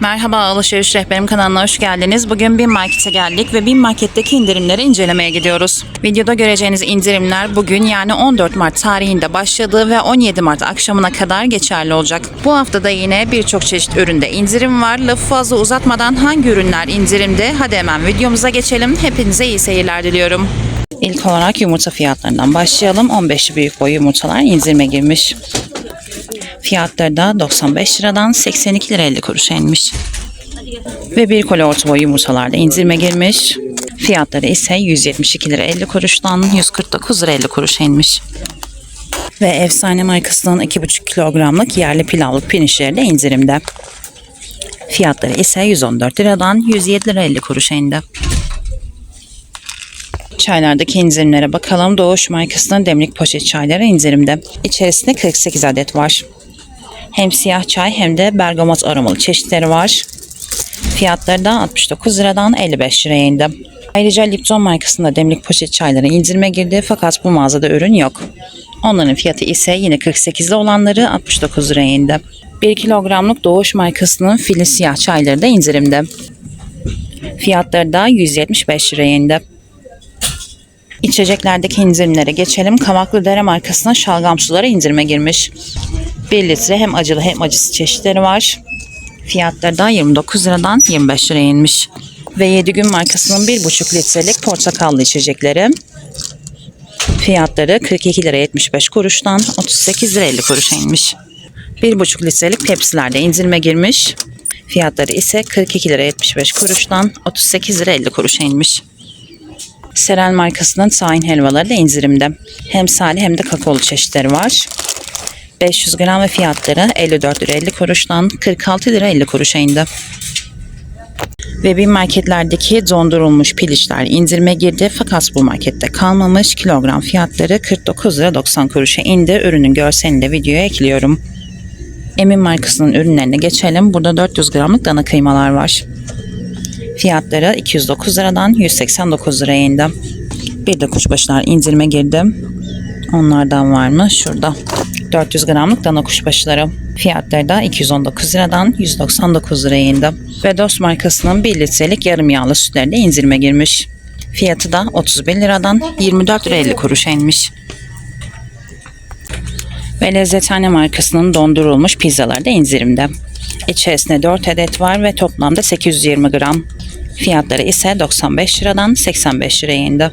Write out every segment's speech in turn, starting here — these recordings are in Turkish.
Merhaba Alışveriş Rehberim kanalına hoş geldiniz. Bugün Bin Market'e geldik ve Bin Market'teki indirimleri incelemeye gidiyoruz. Videoda göreceğiniz indirimler bugün yani 14 Mart tarihinde başladı ve 17 Mart akşamına kadar geçerli olacak. Bu haftada yine birçok çeşit üründe indirim var. Lafı fazla uzatmadan hangi ürünler indirimde? Hadi hemen videomuza geçelim. Hepinize iyi seyirler diliyorum. İlk olarak yumurta fiyatlarından başlayalım. 15'li büyük boy yumurtalar indirime girmiş. Fiyatları da 95 liradan 82 lira 50 kuruşa inmiş. Ve bir koli orta boy yumurtalarda indirime girmiş. Fiyatları ise 172 lira 50 kuruştan 149 lira 50 kuruşa inmiş. Ve efsane markasının 2,5 kilogramlık yerli pilavlık pirinçleri de indirimde. Fiyatları ise 114 liradan 107 lira 50 kuruşa indi. Çaylardaki indirimlere bakalım. Doğuş markasının demlik poşet çayları indirimde. İçerisinde 48 adet var. Hem siyah çay hem de bergamot aromalı çeşitleri var. Fiyatları da 69 liradan 55 liraya indi. Ayrıca Lipton markasında demlik poşet çayları indirime girdi fakat bu mağazada ürün yok. Onların fiyatı ise yine 48'li olanları 69 liraya indi. 1 kilogramlık Doğuş markasının fili siyah çayları da indirimde. Fiyatları da 175 liraya indi. İçeceklerdeki indirimlere geçelim. Kamaklı Dere markasına şalgam suları indirime girmiş. 1 litre hem acılı hem acısı çeşitleri var. Fiyatları da 29 liradan 25 liraya inmiş. Ve 7 gün markasının 1,5 litrelik portakallı içecekleri. Fiyatları 42 lira 75 kuruştan 38 lira 50 kuruşa inmiş. 1,5 litrelik Pepsi'lerde indirime girmiş. Fiyatları ise 42 lira 75 kuruştan 38 lira 50 kuruşa inmiş. Seren markasının tahin helvaları da indirimde. Hem sade hem de kakaolu çeşitleri var. 500 gram ve fiyatları 54 lira 50 kuruştan 46 lira 50 kuruşa indi. Ve bir marketlerdeki dondurulmuş piliçler indirime girdi fakat bu markette kalmamış. Kilogram fiyatları 49 lira 90 kuruşa indi. Ürünün görselini de videoya ekliyorum. Emin markasının ürünlerine geçelim. Burada 400 gramlık dana kıymalar var. Fiyatları 209 liradan 189 liraya indi. Bir de kuşbaşılar indirime girdi. Onlardan var mı? Şurada. 400 gramlık dana kuşbaşıları. Fiyatları da 219 liradan 199 liraya indi. Ve Dost markasının 1 litrelik yarım yağlı sütleri de indirime girmiş. Fiyatı da 31 liradan 24 lira 50 kuruşa inmiş. Ve Lezzethane markasının dondurulmuş pizzaları da indirimde. İçerisinde 4 adet var ve toplamda 820 gram. Fiyatları ise 95 liradan 85 liraya indi.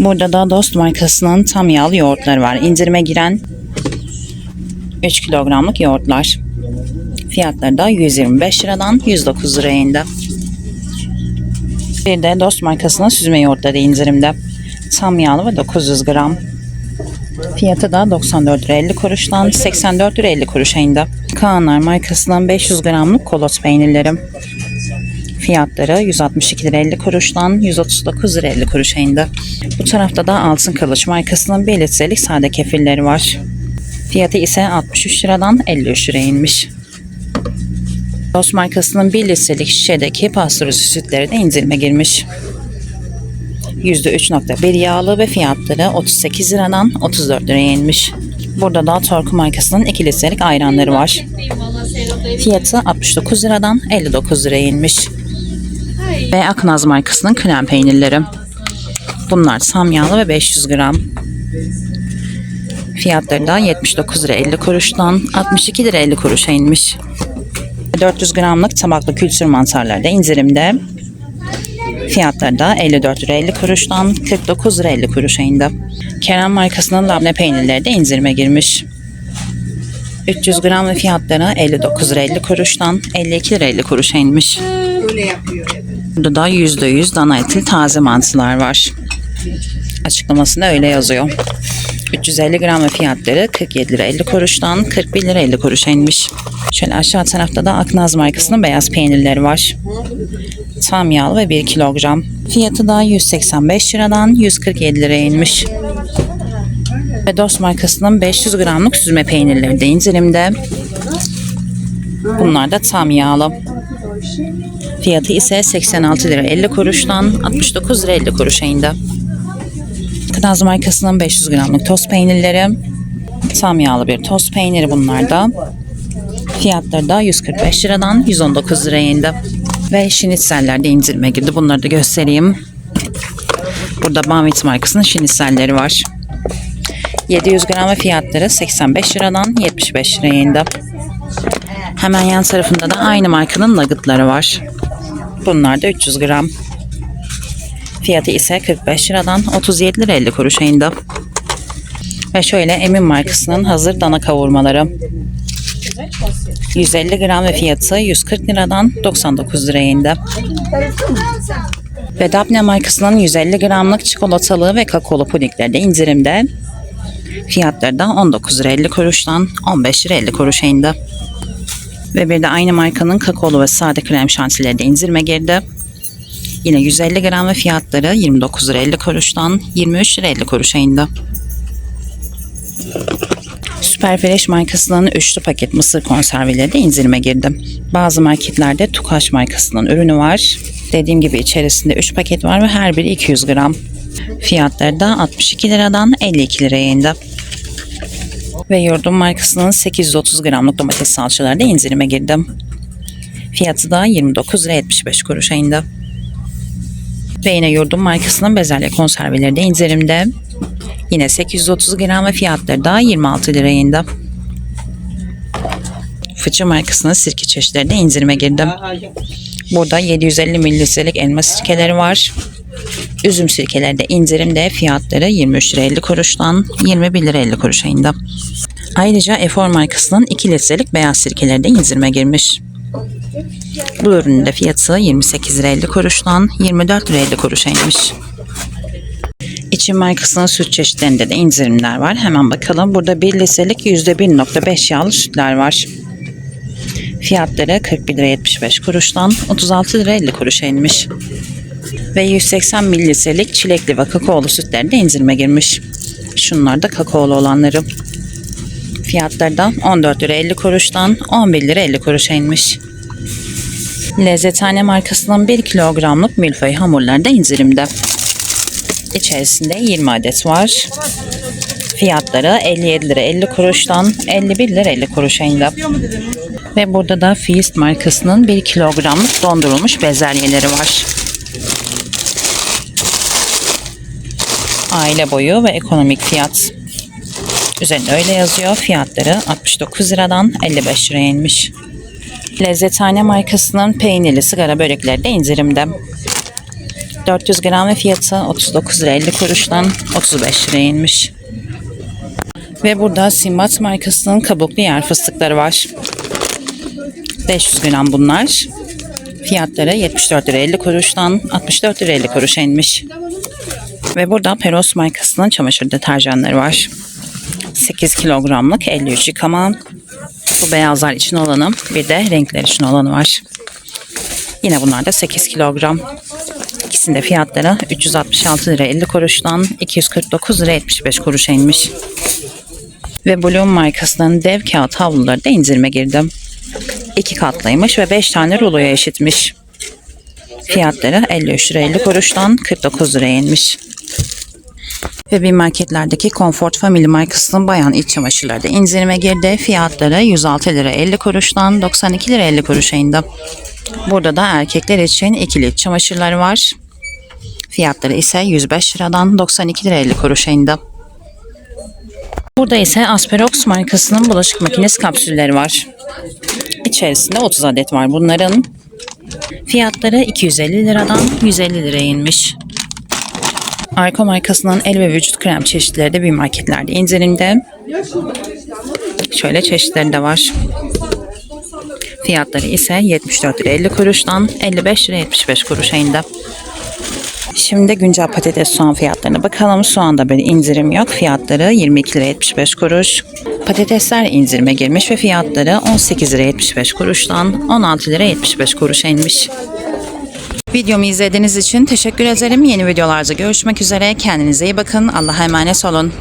Burada da Dost markasının tam yağlı yoğurtları var. İndirime giren 3 kilogramlık yoğurtlar. Fiyatları da 125 liradan 109 liraya indi. Bir de Dost markasının süzme yoğurtları indirimde. Tam yağlı ve 900 gram. Fiyatı da 94 lira 50 kuruştan 84 lira 50 kuruşa indi. Kaanlar markasından 500 gramlık kolot peynirleri. Fiyatları 162 lira 50 kuruştan 139 lira 50 kuruşa indi. Bu tarafta da Altın Kılıç markasının 1 litrelik sade kefirleri var. Fiyatı ise 63 liradan 53 liraya inmiş. Dost markasının 1 litrelik şişedeki pastörüzü sütleri de indirime girmiş. %3.1 yağlı ve fiyatları 38 liradan 34 liraya inmiş. Burada da Torku markasının 2 litrelik ayranları var. Fiyatı 69 liradan 59 liraya inmiş. Ve Aknaz markasının krem peynirleri. Bunlar tam yağlı ve 500 gram. Fiyatları da 79 lira 50 kuruştan 62 lira 50 kuruşa inmiş. 400 gramlık tabaklı kültür mantarları da indirimde. Fiyatları da 54 lira 50 kuruştan 49 lira 50 kuruşa indi. Kerem markasının labne peynirleri de indirime girmiş. 300 gram ve fiyatları 59 lira 50 kuruştan 52 lira 50 kuruşa inmiş. Burada da %100 dana etli taze mantılar var. Açıklamasında öyle yazıyor. 350 gram ve fiyatları 47 lira 50 kuruştan 41 lira 50 kuruşa inmiş. Şöyle aşağı tarafta da Aknaz markasının beyaz peynirleri var. Tam yağlı ve 1 kilogram. Fiyatı da 185 liradan 147 liraya inmiş. Ve Dost markasının 500 gramlık süzme peynirleri de indirimde. Bunlar da tam yağlı. Fiyatı ise 86 lira 50 kuruştan 69 lira 50 kuruşa indi. Kınaz markasının 500 gramlık toz peynirleri. Tam yağlı bir toz peyniri bunlar da. Fiyatları da 145 liradan 119 liraya indi. Ve şinitseller de indirime girdi. Bunları da göstereyim. Burada Bamit markasının şinitselleri var. 700 gram fiyatları 85 liradan 75 liraya indi. Hemen yan tarafında da aynı markanın nuggetları var. Bunlar da 300 gram. Fiyatı ise 45 liradan 37 lira 50 kuruşa indi. Ve şöyle Emin markasının hazır dana kavurmaları. 150 gram ve fiyatı 140 liradan 99 liraya indi. Ve Dabne markasının 150 gramlık çikolatalı ve kakaolu pudingleri de indirimde. Fiyatları da 19 lira 50 kuruştan 15 lira 50 kuruşa indi. Ve bir de aynı markanın kakaolu ve sade krem şantileri de indirime girdi. Yine 150 gram ve fiyatları 29 lira 50 kuruştan 23 lira 50 kuruşa indi. Superfresh markasının üçlü paket mısır konserveleri de indirime girdi. Bazı marketlerde Tukaş markasının ürünü var. Dediğim gibi içerisinde 3 paket var ve her biri 200 gram. Fiyatları da 62 liradan 52 liraya indi. Ve Yurdum markasının 830 gramlık domates salçaları da indirime girdi. Fiyatı da 29 lira 75 kuruşa indi. Ve yine Yurdum markasının bezelye konserveleri de indirimde. Yine 830 gram ve fiyatları da 26 liraya indi. Fıçı markasının sirke çeşitleri de indirime girdi. Burada 750 mililitrelik elma sirkeleri var. Üzüm sirkeleri de indirimde fiyatları 23 lira 50 kuruştan 21 lira 50 kuruşa indi. Ayrıca Efor markasının 2 litrelik beyaz sirkeleri de indirime girmiş. Bu ürünün de fiyatı 28 lira 50 kuruştan 24 lira 50 kuruşa inmiş. İçin markasının süt çeşitlerinde de indirimler var. Hemen bakalım. Burada 1 litrelik %1.5 yağlı sütler var. Fiyatları 41 lira 75 kuruştan 36 lira 50 kuruşa inmiş. Ve 180 mililitrelik çilekli ve kakaolu sütler de indirime girmiş. Şunlar da kakaolu olanları. Fiyatları da 14 lira 50 kuruştan 11 lira 50 kuruşa inmiş. Lezzethane markasının 1 kilogramlık milföy hamurları da indirimde. İçerisinde 20 adet var. Fiyatları 57 lira 50 kuruştan 51 lira 50 kuruşa indi. Ve burada da Feast markasının 1 kilogramlık dondurulmuş bezelyeleri var. Aile boyu ve ekonomik fiyat. Üzerinde öyle yazıyor. Fiyatları 69 liradan 55 liraya inmiş. Lezzethane markasının peynirli sigara börekleri de indirimde. 400 gram ve fiyatı 39 lira 50 kuruştan 35 liraya inmiş. Ve burada Simbat markasının kabuklu yer fıstıkları var. 500 gram bunlar. Fiyatları 74 lira 50 kuruştan 64 lira 50 kuruşa inmiş. Ve burada Peros markasının çamaşır deterjanları var. 8 kilogramlık 53 yıkama. Bu beyazlar için olanı bir de renkler için olanı var. Yine bunlar da 8 kilogram. İkisinde fiyatları 366 lira 50 kuruştan 249 lira 75 kuruşa inmiş. Ve Bloom markasının dev kağıt havluları da indirime girdi. İki katlıymış ve 5 tane ruloya eşitmiş. Fiyatları 53 lira 50 kuruştan 49 liraya inmiş. Ve bir marketlerdeki Comfort Family markasının bayan iç çamaşırları da indirime girdi. Fiyatları 106 lira 50 kuruştan 92 lira 50 kuruşa indi. Burada da erkekler için ikili iç çamaşırları var. Fiyatları ise 105 liradan 92 lira 50 kuruşa indi. Burada ise Asperox markasının bulaşık makinesi kapsülleri var. İçerisinde 30 adet var bunların. Fiyatları 250 liradan 150 liraya inmiş. Arko markasının el ve vücut krem çeşitleri de bir marketlerde indirimde. Şöyle çeşitleri de var. Fiyatları ise 74 lira 50 kuruştan 55 lira 75 kuruşa indi. Şimdi güncel patates soğan fiyatlarına bakalım. Soğanda böyle indirim yok. Fiyatları 22 lira 75 kuruş. Patatesler indirime girmiş ve fiyatları 18 lira 75 kuruştan 16 lira 75 kuruşa inmiş. Videomu izlediğiniz için teşekkür ederim. Yeni videolarda görüşmek üzere. Kendinize iyi bakın. Allah'a emanet olun.